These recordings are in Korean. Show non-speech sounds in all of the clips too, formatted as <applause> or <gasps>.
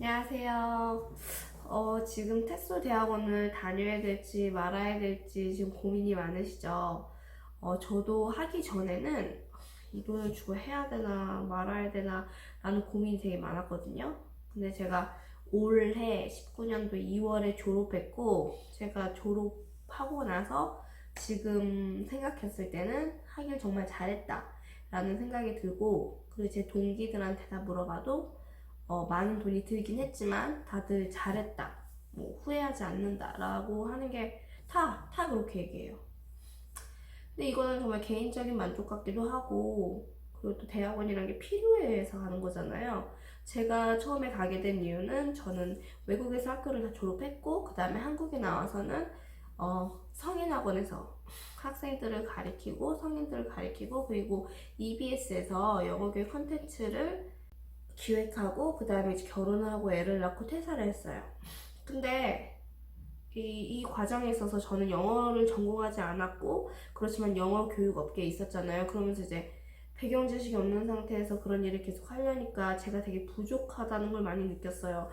안녕하세요. 어, 지금 테소 대학원을 다녀야 될지 말아야 될지 지금 고민이 많으시죠? 어, 저도 하기 전에는 이 돈을 주고 해야 되나 말아야 되나 라는 고민이 되게 많았거든요. 근데 제가 올해 19년도 2월에 졸업했고, 제가 졸업하고 나서 지금 생각했을 때는 하길 정말 잘했다 라는 생각이 들고, 그리고 제 동기들한테 다 물어봐도 어, 많은 돈이 들긴 했지만 다들 잘했다, 뭐 후회하지 않는다라고 하는 게 다, 다 그렇게 얘기해요. 근데 이거는 정말 개인적인 만족 같기도 하고, 그리고 또 대학원이란 게 필요해서 가는 거잖아요. 제가 처음에 가게 된 이유는 저는 외국에서 학교를 다 졸업했고, 그 다음에 한국에 나와서는 어, 성인학원에서 학생들을 가리키고, 성인들을 가리키고, 그리고 EBS에서 영어교육 컨텐츠를 기획하고 그 다음에 이제 결혼을 하고 애를 낳고 퇴사를 했어요. 근데 이, 이 과정에 있어서 저는 영어를 전공하지 않았고 그렇지만 영어 교육 업계에 있었잖아요. 그러면서 이제 배경 지식이 없는 상태에서 그런 일을 계속 하려니까 제가 되게 부족하다는 걸 많이 느꼈어요.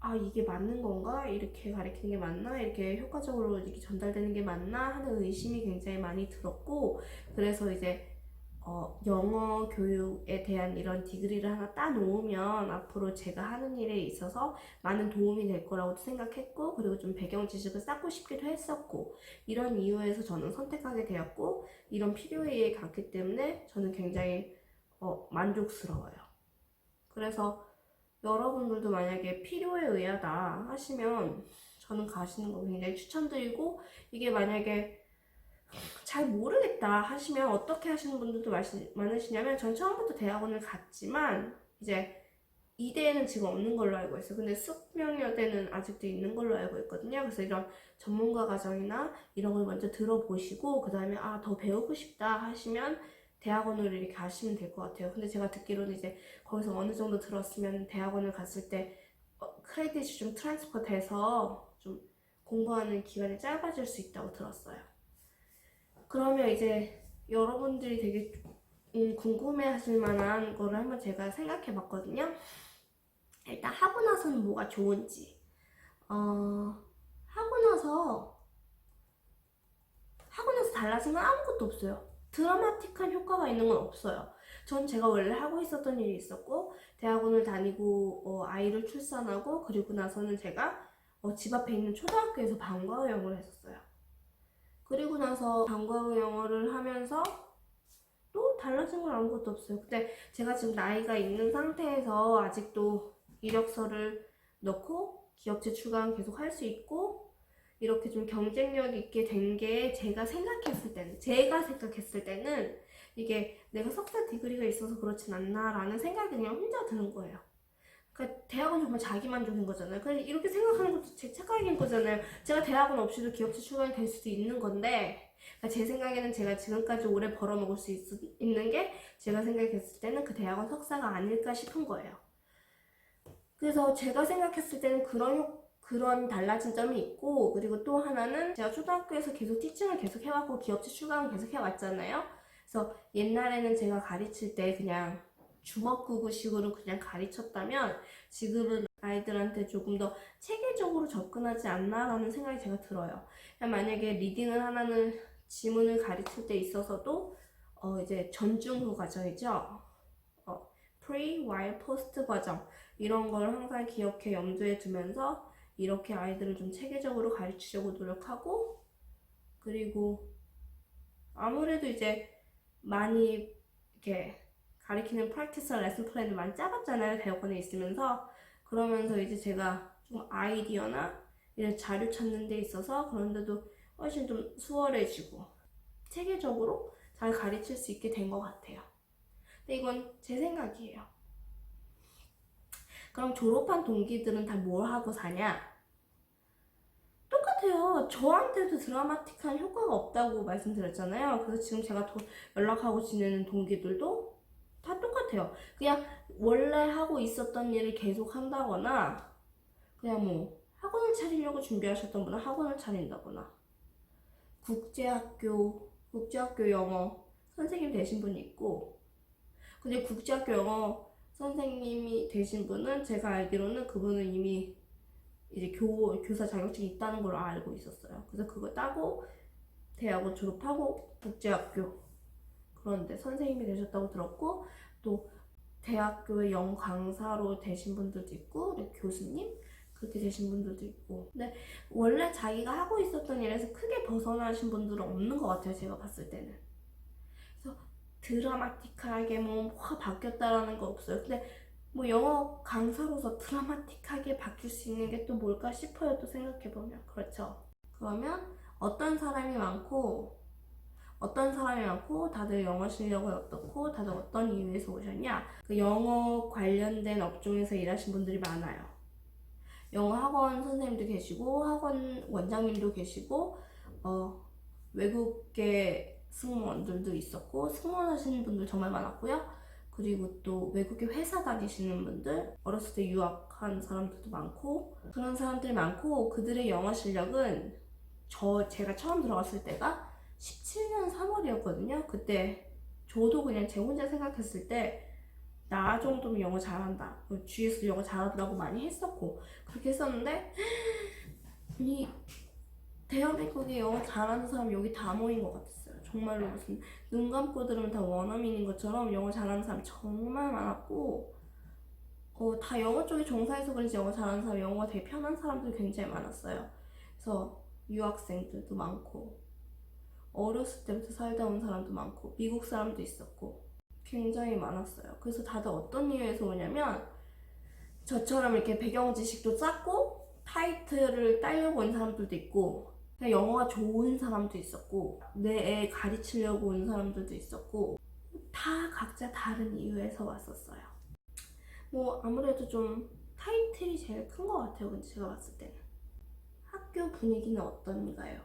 아, 이게 맞는 건가? 이렇게 가르치는 게 맞나? 이렇게 효과적으로 이렇게 전달되는 게 맞나? 하는 의심이 굉장히 많이 들었고, 그래서 이제 어, 영어 교육에 대한 이런 디그리를 하나 따놓으면 앞으로 제가 하는 일에 있어서 많은 도움이 될 거라고 생각했고, 그리고 좀 배경 지식을 쌓고 싶기도 했었고, 이런 이유에서 저는 선택하게 되었고, 이런 필요에 갔기 때문에 저는 굉장히 어, 만족스러워요. 그래서 여러분들도 만약에 필요에 의하다 하시면 저는 가시는 거 굉장히 추천드리고, 이게 만약에 잘 모르겠다 하시면 어떻게 하시는 분들도 많으시냐면 전 처음부터 대학원을 갔지만 이제 이대에는 지금 없는 걸로 알고 있어요. 근데 숙명여대는 아직도 있는 걸로 알고 있거든요. 그래서 이런 전문가 과정이나 이런 걸 먼저 들어보시고 그 다음에 아 더 배우고 싶다 하시면 대학원으로 이렇게 가시면 될 것 같아요. 근데 제가 듣기로는 이제 거기서 어느 정도 들었으면 대학원을 갔을 때 어, 크레딧이 좀 트랜스퍼 돼서 좀 공부하는 기간이 짧아질 수 있다고 들었어요. 그러면 이제 여러분들이 되게 음, 궁금해 하실 만한 거를 한번 제가 생각해 봤거든요. 일단 하고 나서는 뭐가 좋은지. 어, 하고 나서, 하고 나서 달라진 건 아무것도 없어요. 드라마틱한 효과가 있는 건 없어요. 전 제가 원래 하고 있었던 일이 있었고, 대학원을 다니고, 어, 아이를 출산하고, 그리고 나서는 제가 어, 집 앞에 있는 초등학교에서 방과 후 영어를 했었어요. 그리고 나서 방과 후 영어를 하면서 또 달라진 건 아무것도 없어요. 근데 제가 지금 나이가 있는 상태에서 아직도 이력서를 넣고 기업체 출강 계속 할 수 있고 이렇게 좀 경쟁력 있게 된 게 제가 생각했을 때는 제가 생각했을 때는 이게 내가 석사 디그리가 있어서 그렇진 않나라는 생각이 그냥 혼자 드는 거예요. 그러니까 대학은 정말 자기 만족인 거잖아요. 그냥 이렇게 생각하는 것도 제 착각인 거잖아요. 제가 대학원 없이도 기업체 출강이 될 수도 있는 건데, 그러니까 제 생각에는 제가 지금까지 오래 벌어먹을 수 있, 있는 게 제가 생각했을 때는 그 대학원 석사가 아닐까 싶은 거예요. 그래서 제가 생각했을 때는 그런 효- 그런 달라진 점이 있고, 그리고 또 하나는 제가 초등학교에서 계속 티칭을 계속 해왔고 기업체 출강을 계속 해왔잖아요. 그래서 옛날에는 제가 가르칠 때 그냥 주먹구구식으로 그냥 가르쳤다면 지금은 아이들한테 조금 더 체계적으로 접근하지 않나라는 생각이 제가 들어요. 만약에 리딩을 하나는 지문을 가르칠 때 있어서도 어 이제 전중후 과정이죠. 어 pre, while, post 과정 이런 걸 항상 기억해 염두에 두면서 이렇게 아이들을 좀 체계적으로 가르치려고 노력하고 그리고 아무래도 이제 많이 이렇게 가리키는 프랙티스나 레슨 플랜을 많이 짜봤잖아요. 대학원에 있으면서. 그러면서 이제 제가 좀 아이디어나 이런 자료 찾는 데 있어서 그런데도 훨씬 좀 수월해지고 체계적으로 잘 가르칠 수 있게 된 것 같아요. 근데 이건 제 생각이에요. 그럼 졸업한 동기들은 다 뭘 하고 사냐? 똑같아요. 저한테도 드라마틱한 효과가 없다고 말씀드렸잖아요. 그래서 지금 제가 도- 연락하고 지내는 동기들도 다 똑같아요. 그냥 원래 하고 있었던 일을 계속 한다거나, 그냥 뭐 학원을 차리려고 준비하셨던 분은 학원을 차린다거나, 국제학교, 국제학교 영어 선생님 되신 분이 있고, 근데 국제학교 영어 선생님이 되신 분은 제가 알기로는 그분은 이미 이제 교, 교사 자격증이 있다는 걸 알고 있었어요. 그래서 그거 따고 대학원 졸업하고 국제학교 그런데 선생님이 되셨다고 들었고 또 대학교의 영어 강사로 되신 분들도 있고 네, 교수님 그렇게 되신 분들도 있고. 근데 원래 자기가 하고 있었던 일에서 크게 벗어나신 분들은 없는 것 같아요 제가 봤을 때는. 그래서 드라마틱하게 뭐 뭐가 바뀌었다라는 거 없어요. 근데 뭐 영어 강사로서 드라마틱하게 바뀔 수 있는 게 또 뭘까 싶어요 또 생각해보면. 그렇죠? 그러면 어떤 사람이 많고 어떤 사람이 많고 다들 영어 실력은 어떻고 다들 어떤 이유에서 오셨냐? 그 영어 관련된 업종에서 일하신 분들이 많아요. 영어 학원 선생님도 계시고 학원 원장님도 계시고 어, 외국계 승무원들도 있었고 승무원 하시는 분들 정말 많았고요. 그리고 또 외국에 회사 다니시는 분들 어렸을 때 유학한 사람들도 많고 그런 사람들이 많고 그들의 영어 실력은 저 제가 처음 들어갔을 때가 17년 3월이었거든요. 그때 저도 그냥 제 혼자 생각했을 때 나 정도면 영어 잘한다. 주위에서 영어 잘하더라고 많이 했었고 그렇게 했었는데 <gasps> 이 대한민국에 영어 잘하는 사람 여기 다 모인 것 같았어요. 정말로 무슨 눈 감고 들으면 다 원어민인 것처럼 영어 잘하는 사람 정말 많았고 어, 다 영어 쪽에 종사해서 그런지 영어 잘하는 사람, 영어가 되게 편한 사람들이 굉장히 많았어요. 그래서 유학생들도 많고 어렸을 때부터 살다 온 사람도 많고 미국 사람도 있었고 굉장히 많았어요. 그래서 다들 어떤 이유에서 오냐면 저처럼 이렇게 배경 지식도 쌓고 타이틀을 따려고 온 사람들도 있고 그냥 영어가 좋은 사람도 있었고 내 애 가르치려고 온 사람들도 있었고 다 각자 다른 이유에서 왔었어요. 뭐 아무래도 좀 타이틀이 제일 큰 것 같아요. 근데 제가 봤을 때는 학교 분위기는 어떤가요?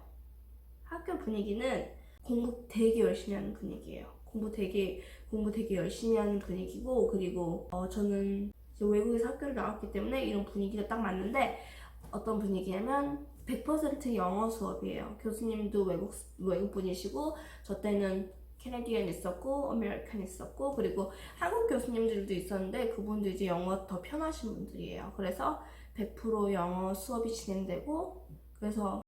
학교 분위기는 공부 되게 열심히 하는 분위기예요. 공부 되게 공부 되게 열심히 하는 분위기고 그리고 어, 저는 외국에서 학교를 나왔기 때문에 이런 분위기가 딱 맞는데 어떤 분위기냐면 100% 영어 수업이에요. 교수님도 외국 외국 분이시고 저 때는 캐네디언 있었고 아메리칸 있었고 그리고 한국 교수님들도 있었는데 그분도 이제 영어 더 편하신 분들이에요. 그래서 100% 영어 수업이 진행되고 그래서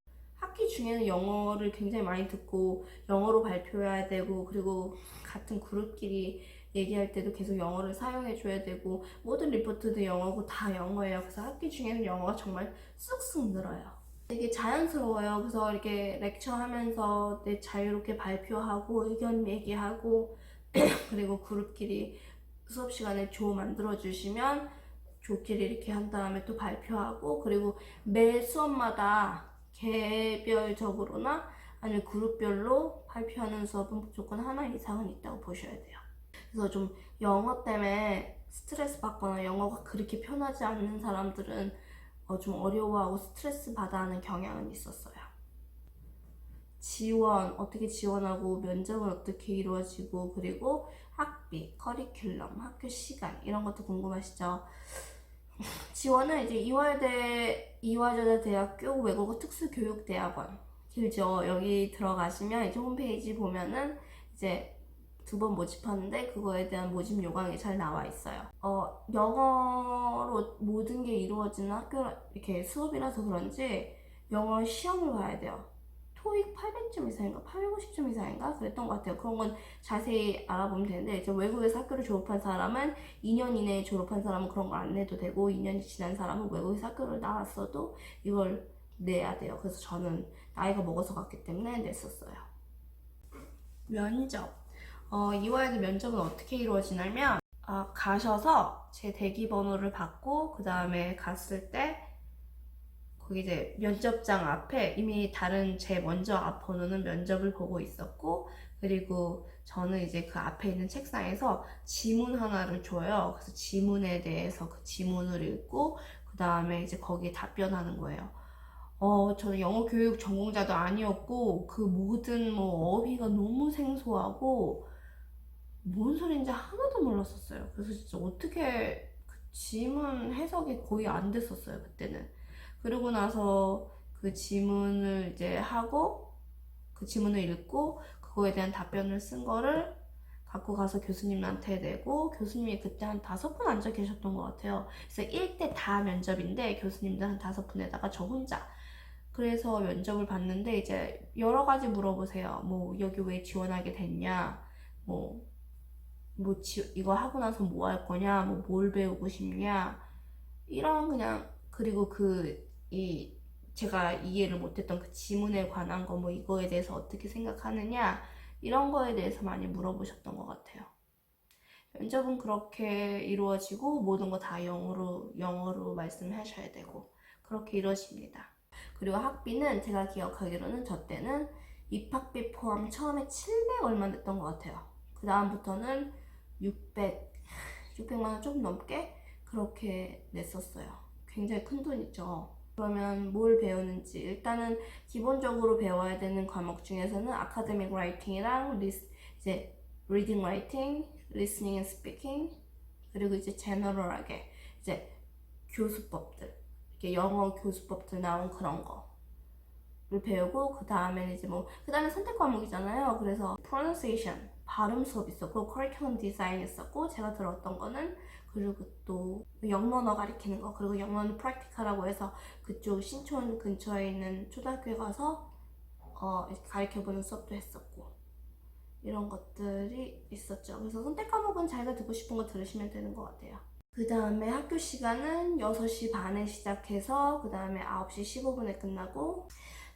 학기 중에는 영어를 굉장히 많이 듣고 영어로 발표해야 되고 그리고 같은 그룹끼리 얘기할 때도 계속 영어를 사용해 줘야 되고 모든 리포트도 영어고 다 영어예요. 그래서 학기 중에는 영어가 정말 쑥쑥 늘어요. 되게 자연스러워요. 그래서 이렇게 렉처 하면서 내 자유롭게 발표하고 의견 얘기하고 <clears throat> 그리고 그룹끼리 수업 시간에 조 만들어 주시면 조끼리 이렇게 한 다음에 또 발표하고 그리고 매 수업마다 개별적으로나 아니면 그룹별로 발표하는 수업은 무조건 하나 이상은 있다고 보셔야 돼요. 그래서 좀 영어 때문에 스트레스 받거나 영어가 그렇게 편하지 않는 사람들은 어, 좀 어려워하고 스트레스 받아 하는 경향은 있었어요. 지원, 어떻게 지원하고 면접은 어떻게 이루어지고 그리고 학비, 커리큘럼, 학교 시간 이런 것도 궁금하시죠? 지원은 이제 이화여대 이화여대 대학교 외국어 특수교육대학원 길죠. 여기 들어가시면 이제 홈페이지 보면은 이제 두 번 모집하는데 그거에 대한 모집 요강이 잘 나와 있어요. 어, 영어로 모든 게 이루어지는 학교 이렇게 수업이라서 그런지 영어 시험을 봐야 돼요. 토익 800점 이상인가 850점 이상인가 그랬던 것 같아요. 그런 건 자세히 알아보면 되는데 이제 외국에서 학교를 졸업한 사람은 2년 이내에 졸업한 사람은 그런 걸 안 내도 되고 2년이 지난 사람은 외국에서 학교를 나왔어도 이걸 내야 돼요. 그래서 저는 나이가 먹어서 갔기 때문에 냈었어요. 면접. 어, 이화여대 면접은 어떻게 이루어지냐면 아, 가셔서 제 대기 번호를 받고 그 다음에 갔을 때 거기 이제 면접장 앞에 이미 다른 제 먼저 앞 번호는 면접을 보고 있었고 그리고 저는 이제 그 앞에 있는 책상에서 지문 하나를 줘요. 그래서 지문에 대해서 그 지문을 읽고 그 다음에 이제 거기에 답변하는 거예요. 어, 저는 영어 교육 전공자도 아니었고 그 모든 뭐 어휘가 너무 생소하고 뭔 소리인지 하나도 몰랐었어요. 그래서 진짜 어떻게 그 지문 해석이 거의 안 됐었어요, 그때는. 그러고 나서 그 지문을 이제 하고 그 지문을 읽고 그거에 대한 답변을 쓴 거를 갖고 가서 교수님한테 내고 교수님이 그때 한 다섯 분 앉아 계셨던 것 같아요. 그래서 1대 다 면접인데 교수님들 한 다섯 분에다가 저 혼자. 그래서 면접을 봤는데 이제 여러 가지 물어보세요. 뭐 여기 왜 지원하게 됐냐? 뭐, 뭐 지, 이거 하고 나서 뭐 할 거냐? 뭐 뭘 배우고 싶냐? 이런 그냥 그리고 그 이 제가 이해를 못했던 그 지문에 관한 거 뭐 이거에 대해서 어떻게 생각하느냐 이런 거에 대해서 많이 물어보셨던 것 같아요. 면접은 그렇게 이루어지고 모든 거 다 영어로 영어로 말씀하셔야 되고 그렇게 이루어집니다. 그리고 학비는 제가 기억하기로는 저 때는 입학비 포함 처음에 700 얼마 냈던 것 같아요. 그 다음부터는 600 600만 원 조금 넘게 그렇게 냈었어요. 굉장히 큰 돈이죠. 그러면 뭘 배우는지. 일단은 기본적으로 배워야 되는 과목 중에서는 아카데믹 라이팅이랑 리스, 이제 리딩 라이팅, 리스닝 앤 스피킹 그리고 이제 제너럴하게 이제 교수법들. 이렇게 영어 교수법들 나온 그런 거를 배우고 그 다음에는 이제 뭐그 다음에 선택 과목이잖아요. 그래서 pronunciation 발음 수업 있었고 커리큘럼 디자인 있었고 제가 들었던 거는 그리고 또 영문어 가리키는 거 그리고 영문 프랙티컬하고 해서 그쪽 신촌 근처에 있는 초등학교에 가서 어, 가르쳐보는 수업도 했었고 이런 것들이 있었죠. 그래서 선택 과목은 자기가 듣고 싶은 거 들으시면 되는 것 같아요. 그 다음에 학교 시간은 6시 반에 시작해서 그 다음에 9시 15분에 끝나고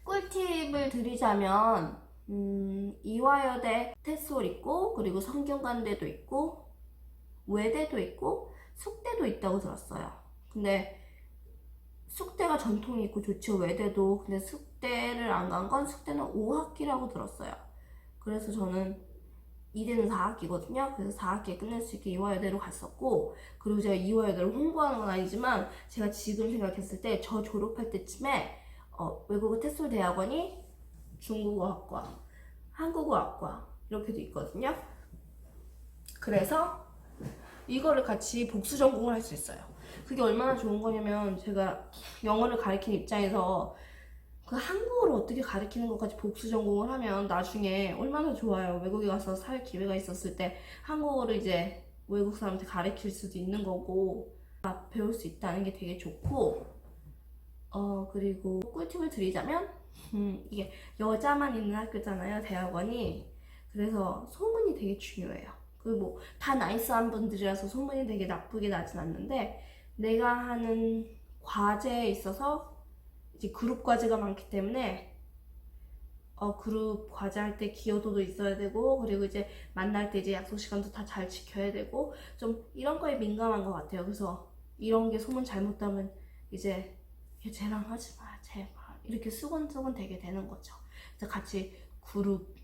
꿀팁을 드리자면 음, 이화여대 테솔 있고 그리고 성균관대도 있고 외대도 있고 숙대도 있다고 들었어요. 근데 숙대가 전통이 있고 좋죠. 외대도. 근데 숙대를 안 간 건 숙대는 5학기라고 들었어요. 그래서 저는 이대는 4학기거든요. 그래서 4학기에 끝낼 수 있게 이화여대로 갔었고 그리고 제가 이화여대를 홍보하는 건 아니지만 제가 지금 생각했을 때 저 졸업할 때쯤에 어, 외국어 테솔 대학원이 중국어학과, 한국어학과 이렇게도 있거든요. 그래서 이거를 같이 복수 전공을 할 수 있어요. 그게 얼마나 좋은 거냐면 제가 영어를 가르치는 입장에서 그 한국어를 어떻게 가르치는 것까지 복수 전공을 하면 나중에 얼마나 좋아요. 외국에 가서 살 기회가 있었을 때 한국어를 이제 외국 사람한테 가르칠 수도 있는 거고 아, 배울 수 있다는 게 되게 좋고 어 그리고 꿀팁을 드리자면 음, 이게 여자만 있는 학교잖아요 대학원이. 그래서 소문이 되게 중요해요. 그뭐다 나이스한 분들이라서 소문이 되게 나쁘게 나진 않는데 내가 하는 과제에 있어서 이제 그룹 과제가 많기 때문에 어 그룹 과제 할 때 기여도도 있어야 되고 그리고 이제 만날 때 이제 약속 시간도 다 잘 지켜야 되고 좀 이런 거에 민감한 것 같아요. 그래서 이런 게 소문 잘못 나면 이제 야, 쟤랑 하지 마, 제발. 이렇게 수근수근 되게 되는 거죠. 그래서 같이 그룹,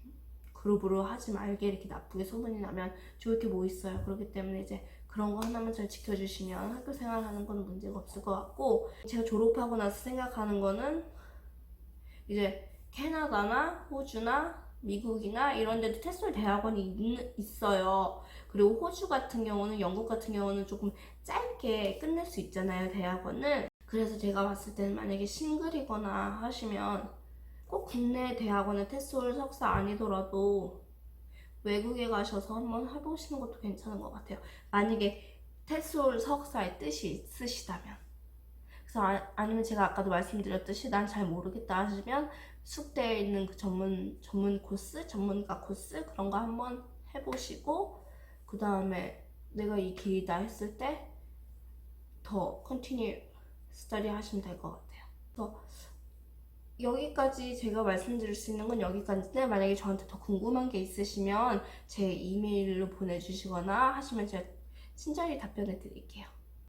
그룹으로 하지 말게 이렇게 나쁘게 소문이 나면 좋을 게 뭐 있어요. 그렇기 때문에 이제 그런 거 하나만 잘 지켜주시면 학교 생활하는 건 문제가 없을 것 같고, 제가 졸업하고 나서 생각하는 거는 이제 캐나다나 호주나 미국이나 이런 데도 테솔 대학원이 있, 있어요. 그리고 호주 같은 경우는 영국 같은 경우는 조금 짧게 끝낼 수 있잖아요, 대학원은. 그래서 제가 봤을 때는 만약에 싱글이거나 하시면 꼭 국내 대학원의 테솔 석사 아니더라도 외국에 가셔서 한번 해보시는 것도 괜찮은 것 같아요. 만약에 테솔 석사의 뜻이 있으시다면. 그래서 아, 아니면 제가 아까도 말씀드렸듯이 난 잘 모르겠다 하시면 숙대에 있는 그 전문 전문 코스, 전문가 코스 그런 거 한번 해보시고 그 다음에 내가 이 길이다 했을 때 더 컨티뉴 스터디 하시면 될 것 같아요. 그래서 여기까지 제가 말씀드릴 수 있는 건 여기까지인데 만약에 저한테 더 궁금한 게 있으시면 제 이메일로 보내주시거나 하시면 제가 친절히 답변해 드릴게요.